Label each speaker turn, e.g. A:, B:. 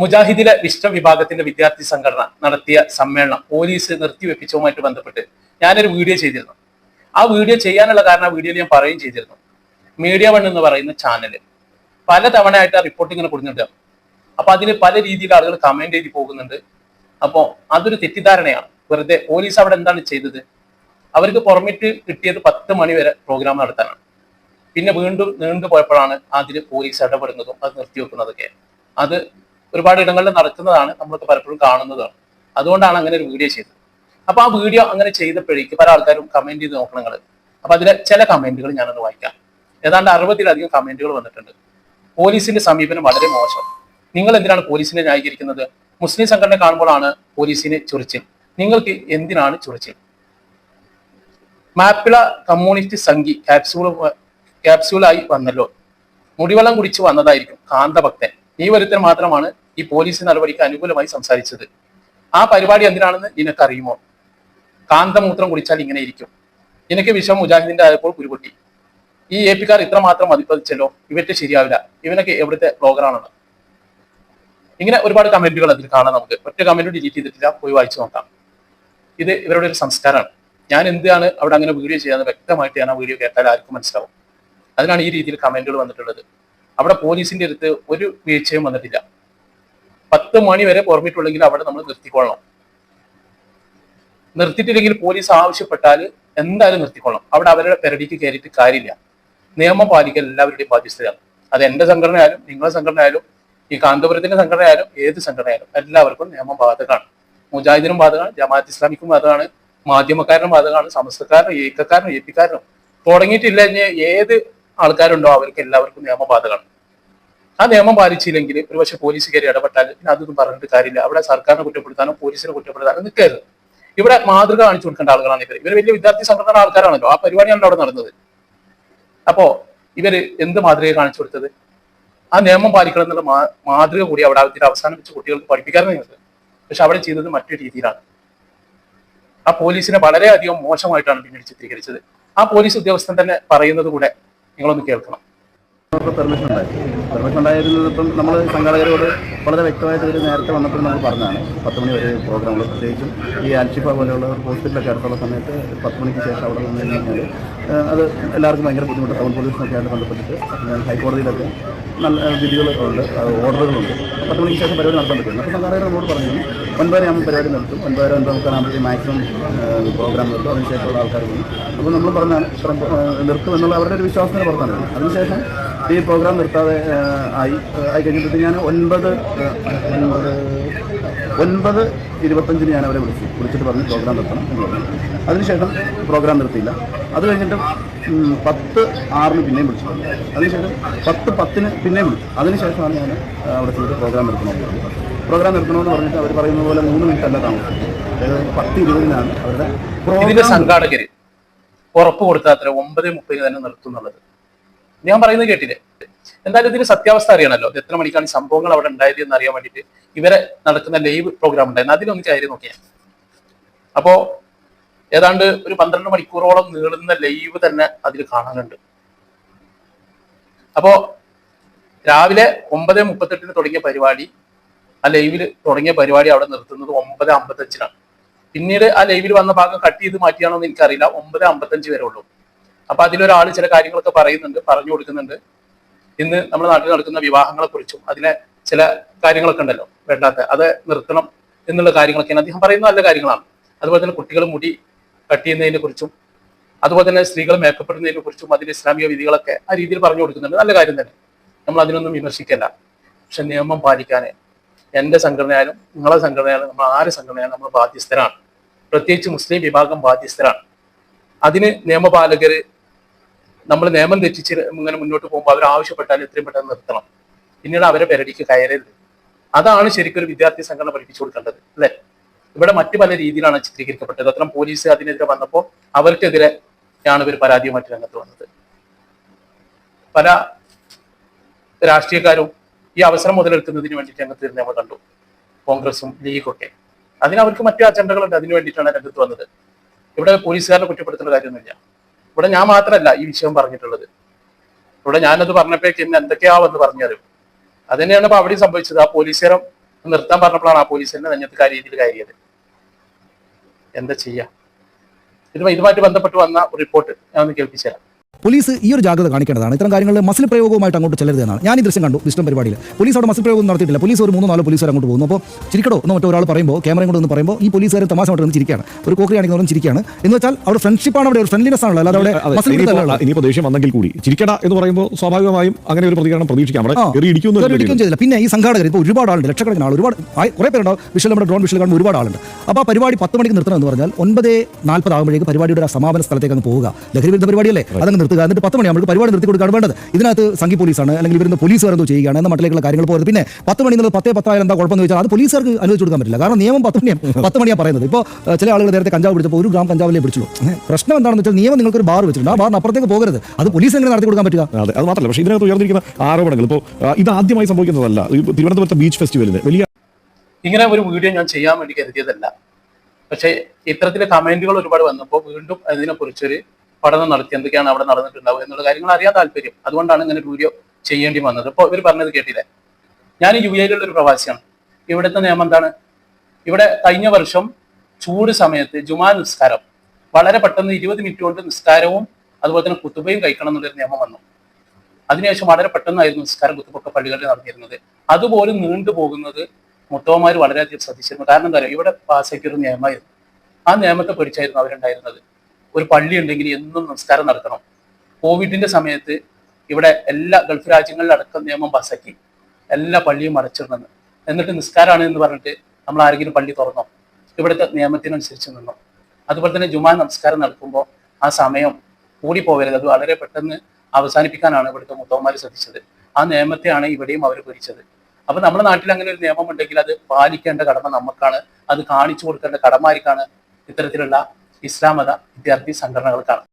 A: മുജാഹിദിലെ വിശ്വ വിഭാഗത്തിന്റെ വിദ്യാർത്ഥി സംഘടന നടത്തിയ സമ്മേളനം പോലീസ് നിർത്തിവെപ്പിച്ചതുമായിട്ട് ബന്ധപ്പെട്ട് ഞാനൊരു വീഡിയോ ചെയ്തിരുന്നു. ആ വീഡിയോ ചെയ്യാനുള്ള കാരണം ആ വീഡിയോയിൽ ഞാൻ പറയുകയും ചെയ്തിരുന്നു. മീഡിയ വൺ എന്ന് പറയുന്ന ചാനൽ പല തവണയായിട്ട് ആ റിപ്പോർട്ട് ഇങ്ങനെ കൊടുക്കുന്നുണ്ട് അപ്പൊ അതിന് പല രീതിയിൽ ആളുകൾ കമന്റ് ചെയ്ത് പോകുന്നുണ്ട്. അപ്പോൾ അതൊരു തെറ്റിദ്ധാരണയാണ്. വെറുതെ പോലീസ് അവിടെ എന്താണ് ചെയ്തത്? അവർക്ക് പെർമിറ്റ് കിട്ടിയത് പത്ത് മണി വരെ പ്രോഗ്രാം നടത്താനാണ്. പിന്നെ വീണ്ടും നീണ്ടു പോയപ്പോഴാണ് അതിൽ പോലീസ് ഇടപെടുന്നതും അത് നിർത്തിവെക്കുന്നതൊക്കെ. അത് ഒരുപാട് ഇടങ്ങളിൽ നടക്കുന്നതാണ് നമ്മളൊക്കെ പലപ്പോഴും കാണുന്നതാണ് അതുകൊണ്ടാണ് അങ്ങനെ ഒരു വീഡിയോ ചെയ്തത്. അപ്പൊ ആ വീഡിയോ അങ്ങനെ ചെയ്തപ്പോഴേക്ക് പല ആൾക്കാരും കമന്റ് ചെയ്ത് നോക്കണങ്ങൾ അപ്പൊ അതിലെ ചില കമന്റുകൾ ഞാനൊന്ന് വായിക്കാം. ഏതാണ്ട് അറുപതിലധികം കമന്റുകൾ വന്നിട്ടുണ്ട്. പോലീസിന്റെ സമീപനം വളരെ മോശം. നിങ്ങൾ എന്തിനാണ് പോലീസിനെ ന്യായീകരിക്കുന്നത്? മുസ്ലിം സംഘടന കാണുമ്പോഴാണ് പോലീസിനെ ചൊറിച്ചിൽ. നിങ്ങൾക്ക് എന്തിനാണ് ചൊറിച്ചിൽ? മാപ്പിള കമ്മ്യൂണിസ്റ്റ് സംഘി ക്യാപ്സ്യൂൾ ക്യാപ്സ്യൂളായി വന്നല്ലോ. മുടിവെള്ളം കുടിച്ച് വന്നതായിരിക്കും കാന്തഭക്തൻ. നീ ഒരുത്തൻ മാത്രമാണ് ഈ പോലീസ് നടപടിക്ക് അനുകൂലമായി സംസാരിച്ചത്. ആ പരിപാടി എന്തിനാണെന്ന് നിനക്കറിയുമോ? കാന്തമൂത്രം കുടിച്ചാൽ ഇങ്ങനെ ഇരിക്കും. നിനക്ക് വിഷം മുജാഹിദിന്റെ ആയപ്പോൾ കുരുപൊട്ടി. ഈ എ പിക്കാർ ഇത്രമാത്രം മതിപ്പതിച്ചല്ലോ. ഇവറ്റ് ശരിയാവില്ല. ഇവനൊക്കെ എവിടുത്തെ ബ്ലോഗറാണത് ഇങ്ങനെ ഒരുപാട് കമന്റുകൾ അതിൽ കാണാം നമുക്ക്. ഒറ്റ കമന്റ് ഡിലീറ്റ് ചെയ്തിട്ടില്ല. പോയി വായിച്ചു നോക്കാം. ഇത് ഇവരുടെ ഒരു സംസ്കാരമാണ്. ഞാൻ എന്താണ് അവിടെ അങ്ങനെ വീഡിയോ ചെയ്യാന്ന് വ്യക്തമായിട്ട് ഞാൻ ആ വീഡിയോ കേട്ടാൽ ആർക്കും മനസ്സിലാവും. അതിനാണ് ഈ രീതിയിൽ കമന്റുകൾ വന്നിട്ടുള്ളത്. അവിടെ പോലീസിന്റെ അടുത്ത് ഒരു വീഴ്ചയും വന്നിട്ടില്ല. പത്ത് മണി വരെ പെർമിറ്റ് ഉള്ളെങ്കിൽ അവിടെ നമ്മൾ നിർത്തിക്കൊള്ളണം. നിർത്തിയിട്ടില്ലെങ്കിൽ പോലീസ് ആവശ്യപ്പെട്ടാൽ എന്തായാലും നിർത്തിക്കൊള്ളണം. അവിടെ അവരുടെ പെരടിക്ക് കയറിയിട്ട് കാര്യമില്ല. നിയമം പാലിക്കൽ എല്ലാവരുടെയും ബാധ്യസ്ഥതയാണ്. അത് എന്റെ സംഘടന ആയാലും നിങ്ങളുടെ സംഘടന ആയാലും ഈ കാന്തപുരത്തിന്റെ സംഘടന ആയാലും ഏത് സംഘടന ആയാലും എല്ലാവർക്കും നിയമം ബാധകമാണ്. മുജാഹിദിനും ബാധകമാണ് ജമാഅത്ത് ഇസ്ലാമിക്കും ബാധകമാണ് മാധ്യമക്കാരനും ബാധകമാണ് സമസ്തക്കാരനും ഏക്കക്കാരനും എ പിക്കാരനും തുടങ്ങിയിട്ടില്ല ഏത് ആൾക്കാരുണ്ടോ അവർക്ക് എല്ലാവർക്കും നിയമം ബാധകമാണ്. ആ നിയമം പാലിച്ചില്ലെങ്കിൽ ഒരു പക്ഷെ പോലീസ് കയറി ഇടപെട്ടാൽ പിന്നെ അതൊന്നും പറഞ്ഞിട്ട് കാര്യമില്ല. അവിടെ സർക്കാരിനെ കുറ്റപ്പെടുത്താനോ പോലീസിനെ കുറ്റപ്പെടുത്താനോ നിൽക്കരുത്. ഇവിടെ മാതൃക കാണിച്ചു കൊടുക്കേണ്ട ആളുകളാണ് ഇവർ ഇവർ വലിയ വിദ്യാർത്ഥി സംഘടന ആൾക്കാരാണല്ലോ. ആ പരിപാടിയാണല്ലോ അവിടെ നടന്നത്. അപ്പോ ഇവർ എന്ത് മാതൃക കാണിച്ചു കൊടുത്തത്? ആ നിയമം പാലിക്കണം എന്നുള്ള മാതൃക കൂടി അവിടെ അതിന്റെ അവസാനം വെച്ച് കുട്ടികൾക്ക് പഠിപ്പിക്കാറുണ്ട് നിങ്ങൾക്ക് പക്ഷെ അവിടെ ചെയ്തത് മറ്റൊരു രീതിയിലാണ്. ആ പോലീസിനെ വളരെയധികം മോശമായിട്ടാണ് പിന്നീട് ചിത്രീകരിച്ചത്. ആ പോലീസ് ഉദ്യോഗസ്ഥൻ തന്നെ പറയുന്നത് കൂടെ നിങ്ങളൊന്ന് കേൾക്കണം.
B: പെർമിഷൻ ഉണ്ടായി. പെർമിഷൻ ഉണ്ടായിരുന്നത് ഇപ്പം നമ്മൾ സംഘാടകരോട് വളരെ വ്യക്തമായിട്ട് ഇവർ നേരത്തെ വന്നപ്പോൾ നമ്മൾ പറഞ്ഞതാണ്. പത്ത് മണി വരെ പ്രോഗ്രാമുകൾ പ്രത്യേകിച്ചും ഈ ആൽഷിഫ പോലെയുള്ള ഹോസ്പിറ്റലൊക്കെ അടുത്തുള്ള സമയത്ത് പത്ത് മണിക്ക് ശേഷം അവിടെ നിന്ന് കഴിഞ്ഞാൽ അത് എല്ലാവർക്കും ഭയങ്കര ബുദ്ധിമുട്ട്. ടൗൺ പോലീസിനൊക്കെ ആയിട്ട് ബന്ധപ്പെട്ടിട്ട് ഹൈക്കോടതിയിലൊക്കെ നല്ല വിധികൾ ഉണ്ട് ഓർഡറുകളുണ്ട് പത്ത് മണിക്ക് ശേഷം പരിപാടി നടത്താൻ പറ്റും. അപ്പോൾ സംഘാടകർ നമ്മോട് പറഞ്ഞു ഒൻപതര ആകുമ്പോൾ പരിപാടി നടത്തും. ഒൻപതര ഒൻപത് മാക്സിമം പ്രോഗ്രാം നടത്തും. അതിനുശേഷമുള്ള ആൾക്കാർ വന്നു അപ്പോൾ നമ്മൾ പറഞ്ഞാൽ നിർത്തും എന്നുള്ള അവരുടെ ഒരു വിശ്വാസത്തിന് പുറത്താണ്. അതിനുശേഷം ഈ പ്രോഗ്രാം നിർത്താതെ ആയി ആയി കഴിഞ്ഞിട്ട് ഞാൻ ഒൻപത് ഒൻപത് ഒൻപത് ഇരുപത്തഞ്ചിന് ഞാൻ അവരെ വിളിച്ചു. വിളിച്ചിട്ട് പറഞ്ഞു പ്രോഗ്രാം നിർത്തണം എന്ന് പറഞ്ഞു. അതിനുശേഷം പ്രോഗ്രാം നിർത്തിയില്ല. അത് കഴിഞ്ഞിട്ട് പത്ത് ആറിന് പിന്നെയും വിളിച്ചു. അതിനുശേഷം പത്ത് പത്തിന് പിന്നെയും വിളിച്ചു. അതിനുശേഷമാണ് ഞാൻ അവിടെ ചെന്നിട്ട് പ്രോഗ്രാം നിർത്തണമെന്ന് പറഞ്ഞു. പ്രോഗ്രാം നിർത്തണമെന്ന് പറഞ്ഞിട്ട് അവർ പറയുന്ന പോലെ മൂന്ന് മിനിറ്റ് അല്ല താമസം അതായത് പത്ത് ഇരുപതിനാണ് അവരുടെ പ്രോഗ്രാം.
A: സംഘാടകര് ഉറപ്പ് കൊടുത്താൽ അത്ര ഒമ്പത് മുപ്പതിന് തന്നെ നിർത്തും എന്നുള്ളത്. ഞാൻ പറയുന്നത് കേട്ടില്ലേ? എന്തായാലും ഇതിന് സത്യാവസ്ഥ അറിയണമല്ലോ ഇത് എത്ര മണിക്കാണ് സംഭവങ്ങൾ അവിടെ ഉണ്ടായത് എന്ന് അറിയാൻ വേണ്ടിയിട്ട് ഇവരെ നടക്കുന്ന ലൈവ് പ്രോഗ്രാം ഉണ്ടായിരുന്നു. അതിലൊന്ന് കയറി നോക്കിയാൽ അപ്പോ ഏതാണ്ട് ഒരു പന്ത്രണ്ട് മണിക്കൂറോളം നീളുന്ന ലൈവ് തന്നെ അതിൽ കാണാനുണ്ട്. അപ്പോ രാവിലെ ഒമ്പത് മുപ്പത്തെട്ടിന് തുടങ്ങിയ പരിപാടി ആ ലൈവിൽ തുടങ്ങിയ പരിപാടി അവിടെ നിർത്തുന്നത് ഒമ്പത് അമ്പത്തഞ്ചിനാണ്. പിന്നീട് ആ ലൈവിൽ വന്ന ഭാഗം കട്ട് ചെയ്ത് മാറ്റിയാണോ എന്ന് എനിക്കറിയില്ല. ഒമ്പത് അമ്പത്തഞ്ച് വരെ ഉള്ളൂ. അപ്പൊ അതിലൊരാൾ ചില കാര്യങ്ങളൊക്കെ പറയുന്നുണ്ട് പറഞ്ഞു കൊടുക്കുന്നുണ്ട്. ഇന്ന് നമ്മുടെ നാട്ടിൽ നടക്കുന്ന വിവാഹങ്ങളെ കുറിച്ചും അതിലെ ചില കാര്യങ്ങളൊക്കെ ഉണ്ടല്ലോ വേണ്ടാത്ത അത് നിർത്തണം എന്നുള്ള കാര്യങ്ങളൊക്കെയാണ് അദ്ദേഹം പറയുന്ന നല്ല കാര്യങ്ങളാണ്. അതുപോലെ തന്നെ കുട്ടികൾ മുടി കട്ട് ചെയ്യുന്നതിനെ കുറിച്ചും അതുപോലെ തന്നെ സ്ത്രീകൾ മേക്കപ്പെടുന്നതിനെ കുറിച്ചും അതിന്റെ ഇസ്ലാമിക വിധികളൊക്കെ ആ രീതിയിൽ പറഞ്ഞു കൊടുക്കുന്നുണ്ട്. നല്ല കാര്യം തന്നെ. നമ്മൾ അതിനൊന്നും വിമർശിക്കല്ല. പക്ഷെ നിയമം പാലിക്കാനേ എന്റെ സംഘടനയാലും നിങ്ങളെ സംഘടനയാലും നമ്മൾ ആര് സംഘടനയാലും നമ്മൾ ബാധ്യസ്ഥരാണ്. പ്രത്യേകിച്ച് മുസ്ലിം വിഭാഗം ബാധ്യസ്ഥരാണ്. അതിന് നിയമപാലകര് നമ്മൾ നിയമം തെറ്റിച്ച് ഇങ്ങനെ മുന്നോട്ട് പോകുമ്പോൾ അവർ ആവശ്യപ്പെട്ടാൽ എത്രയും പെട്ടെന്ന് നിർത്തണം. പിന്നീട് അവരെ പെരടിക്ക് കയറരുത്. അതാണ് ശരിക്കും ഒരു വിദ്യാർത്ഥി സംഘടന പഠിപ്പിച്ചു കൊടുക്കേണ്ടത് അല്ലെ? ഇവിടെ മറ്റു പല രീതിയിലാണ് ചിത്രീകരിക്കപ്പെട്ടത്. അത്തരം പോലീസ് അതിനെതിരെ വന്നപ്പോൾ അവർക്കെതിരെ ആണ് ഇവർ പരാതിയുമായിട്ട് രംഗത്ത് വന്നത്. പല രാഷ്ട്രീയക്കാരും ഈ അവസരം മുതലെടുക്കുന്നതിന് വേണ്ടിയിട്ട് രംഗത്ത് വരുന്ന നമ്മൾ കണ്ടു. കോൺഗ്രസും ലീഗൊക്കെ. അതിന് അവർക്ക് മറ്റു അജണ്ടകളുണ്ട്. അതിനു വേണ്ടിയിട്ടാണ് രംഗത്ത് വന്നത്. ഇവിടെ പോലീസുകാരനെ കുറ്റപ്പെടുത്തുന്ന കാര്യമൊന്നുമില്ല. ഇവിടെ ഞാൻ മാത്രമല്ല ഈ വിഷയം പറഞ്ഞിട്ടുള്ളത്. ഇവിടെ ഞാനത് പറഞ്ഞപ്പോഴേക്ക് എന്നെ എന്തൊക്കെയാവെന്ന് പറഞ്ഞറിയും? അത് തന്നെയാണ് ഇപ്പൊ അവിടെയും സംഭവിച്ചത്. ആ പോലീസുകാരെ നിർത്താൻ പറഞ്ഞപ്പോഴാണ് ആ പോലീസിന്റെ നെഞ്ഞത്ത് രീതിയിൽ കയറിയത്. എന്താ ചെയ്യാ? ഇതുമായി ഇതുമായിട്ട് ബന്ധപ്പെട്ട് വന്ന റിപ്പോർട്ട് ഞാൻ ഒന്ന് കേൾപ്പിച്ചു തരാം
C: പോലീസ് ഈ ഒരു ജാഗ്രത കാണിക്കേണ്ടതാണ്. ഇത്തരം കാര്യങ്ങളിൽ മസിൽ പ്രയോഗവുമായിട്ട് അങ്ങോട്ട് ചെല്ലരുത് എന്നാണ്. ഞാൻ ഈ ദൃശ്യം കണ്ടു വിസ്റ്റം പരിപാടിയിൽ. പോലീസ് അവിടെ മസിൽ പ്രയോഗം നടത്തിയിട്ടില്ല. പോലീസ് ഒരു മൂന്നോ നാലോ പോലീസ് അങ്ങോട്ട് പോകുന്നു. അപ്പോൾ ചിരിക്കടോ എന്ന് മറ്റോ ഒരാൾ പറയുമ്പോൾ ക്യാമറയും കൊണ്ട് ഒന്ന് പറയുമ്പോൾ ഈ പോലീസുകാർ തമാശ നിന്ന് ചിരിക്കുകയാണ്. ഒരു കോക്കറി കാണിക്കുന്നവരും ചിരിക്കുകയാണ്. എന്ന് വെച്ചാൽ അവിടെ ഫ്രണ്ട്ഷിപ്പാണ് അവിടെ ഒരു ഫ്രണ്ട്ലിനെസ് ആണല്ലോ. അല്ലാതെ അവിടെ മസിൽ
D: ഇനിയിപ്പോ-
C: പിടുത്തമല്ല
D: ഇനിയിപ്പോ ദേഷ്യം വന്നെങ്കിൽ കൂടി. ചിരിക്കട എന്ന് പറയുമ്പോൾ സ്വാഭാവികമായും അങ്ങനെ ഒരു പ്രതികരണം പ്രതീക്ഷിക്കാം.
C: ചെയ്തില്ല. പിന്നെ ഈ സംഘാടകർ ഇപ്പോൾ ഒരുപാട് ആളുണ്ട് ലക്ഷക്കണക്കിന് ആൾ ഒരുപാട് കുറെ പേരുണ്ടാവും. വിഷയം നമ്മുടെ ഡ്രോൺ വിഷയം കാണുമ്പോൾ ഒരുപാട് ആളുണ്ട്. അപ്പോൾ ആ പരിപാടി പത്ത് മണിക്ക് നിർത്തണം എന്ന് പറഞ്ഞാൽ ഒൻപത് നാൽപ്പത് ആകുമ്പോഴേക്ക് പരിപാടിയുടെ ആ സമാപന സ്ഥലത്തേക്ക് അങ്ങ് പോവുക. ലഹരി വിരുദ്ധ പരിപാടിയല്ലേ? അതങ്ങ് നിർത്തുക. എന്നിട്ട് പത്ത് മണിയാകുമ്പോൾ പരിപാടി നിർത്തി കൊടുക്കുകയാണ് വേണ്ടത്. ഇതിനകത്ത് സംഘി പോലീസാണ് അല്ലെങ്കിൽ ഇവരുന്ന പോലീസ് വരെന്തോ ചെയ്യുകയാണ് എന്ന മട്ടിലേക്കുള്ള കാര്യങ്ങൾ പോകരുത് പിന്നെ പത്ത് മണി എന്നുള്ളത് പത്തേ പത്തായാലും എന്താ കുഴപ്പമെന്ന് വെച്ചാൽ അത് പോലീസുകാർക്ക് അനുവദിച്ചു കൊടുക്കാൻ പറ്റില്ല. കാരണം നിയമം പത്ത് മണിയാണ് പത്ത് മണിയാണ് പറയുന്നത്. ഇപ്പോൾ ചില ആളുകൾ നേരത്തെ കഞ്ചാവ് പിടിച്ചപ്പോൾ ഒരു ഗ്രാം കഞ്ചാവിലേ പിടിച്ചുള്ളൂ. പ്രശ്നം എന്താണെന്ന് വെച്ചാൽ നിയമം നിങ്ങൾക്ക് ഒരു ബാർ വെച്ചിട്ടുണ്ട്. ആ ബാറിന് അപ്പുറത്തേക്ക് പോകരുത്. അത് പോലീസ് എങ്ങനെ നടത്തി കൊടുക്കാൻ പറ്റുക?
D: അതെ അത് മാത്രമല്ല. പക്ഷേ ഇതിനകത്ത് ഉയർന്നിരിക്കുന്ന ആരോപണങ്ങൾ. ഇപ്പോൾ ഇത് ആദ്യമായി സംഭവിക്കുന്നതല്ല. തിരുവനന്തപുരത്തെ ബീച്ച് ഫെസ്റ്റിവലിന് വലിയ
A: ഇങ്ങനെ ഒരു വീഡിയോ ഞാൻ ചെയ്യാൻ വേണ്ടി കരുതിയതല്ല. പക്ഷേ ഇത്തരത്തിലെ കമന്റുകൾ ഒരുപാട് വന്നപ്പോൾ വീണ്ടും അതിനെക്കുറിച്ചൊരു പഠനം നടത്തി എന്തൊക്കെയാണ് അവിടെ നടന്നിട്ടുണ്ടാവുക എന്നുള്ള കാര്യങ്ങൾ അറിയാൻ താല്പര്യം. അതുകൊണ്ടാണ് ഇങ്ങനെ വീഡിയോ ചെയ്യേണ്ടി വന്നത്. ഇപ്പോൾ ഇവർ പറഞ്ഞത് കേട്ടില്ലേ? ഞാൻ യു എയിലുള്ള ഒരു പ്രവാസിയാണ്. ഇവിടുത്തെ നിയമം എന്താണ്? ഇവിടെ കഴിഞ്ഞ വർഷം ചൂട് സമയത്ത് ജുമാ നിസ്കാരം വളരെ പെട്ടെന്ന് ഇരുപത് മിനിറ്റ് കൊണ്ട് നിസ്കാരവും അതുപോലെ തന്നെ കുത്തുബയും കഴിക്കണം എന്നുള്ളൊരു നിയമം വന്നു. അതിനുശേഷം വളരെ പെട്ടെന്നായിരുന്നു നിസ്കാരം കുത്തുപൊക്കെ പള്ളികളിൽ നടന്നിരുന്നത്. അതുപോലും നീണ്ടു പോകുന്നത് മുത്തവന്മാർ വളരെയധികം ശ്രദ്ധിച്ചിരുന്നു. കാരണം എന്താ ഇവിടെ പാസ്സാക്കിയൊരു നിയമമായിരുന്നു. ആ നിയമത്തെ പഠിച്ചായിരുന്നു അവരുണ്ടായിരുന്നത്. ഒരു പള്ളി ഉണ്ടെങ്കിൽ എന്നും നമസ്കാരം നടത്തണം. കോവിഡിന്റെ സമയത്ത് ഇവിടെ എല്ലാ ഗൾഫ് രാജ്യങ്ങളിലടക്കം നിയമം പാസ്സാക്കി എല്ലാ പള്ളിയും അടച്ചിടണമെന്ന് എന്നിട്ട് നിസ്കാരമാണ് എന്ന് പറഞ്ഞിട്ട് നമ്മൾ ആരെങ്കിലും പള്ളി തുറന്നോ? ഇവിടുത്തെ നിയമത്തിനനുസരിച്ച് നിന്നോ? അതുപോലെ തന്നെ ജുമാ നമസ്കാരം നടക്കുമ്പോൾ ആ സമയം കൂടി പോകരുത് അത് വളരെ പെട്ടെന്ന് അവസാനിപ്പിക്കാനാണ് ഇവിടുത്തെ മുത്തവന്മാർ ശ്രദ്ധിച്ചത്. ആ നിയമത്തെയാണ് ഇവിടെയും അവർ ഭരിച്ചത്. അപ്പൊ നമ്മുടെ നാട്ടിൽ അങ്ങനെ ഒരു നിയമം ഉണ്ടെങ്കിൽ അത് പാലിക്കേണ്ട കടമ നമുക്കാണ് അത് കാണിച്ചു കൊടുക്കേണ്ട കടമാരിക്കാണ് ഇത്തരത്തിലുള്ള ഇസ്ലാം മത വിദ്യാർത്ഥി സംഘടനകൾക്കാണ്.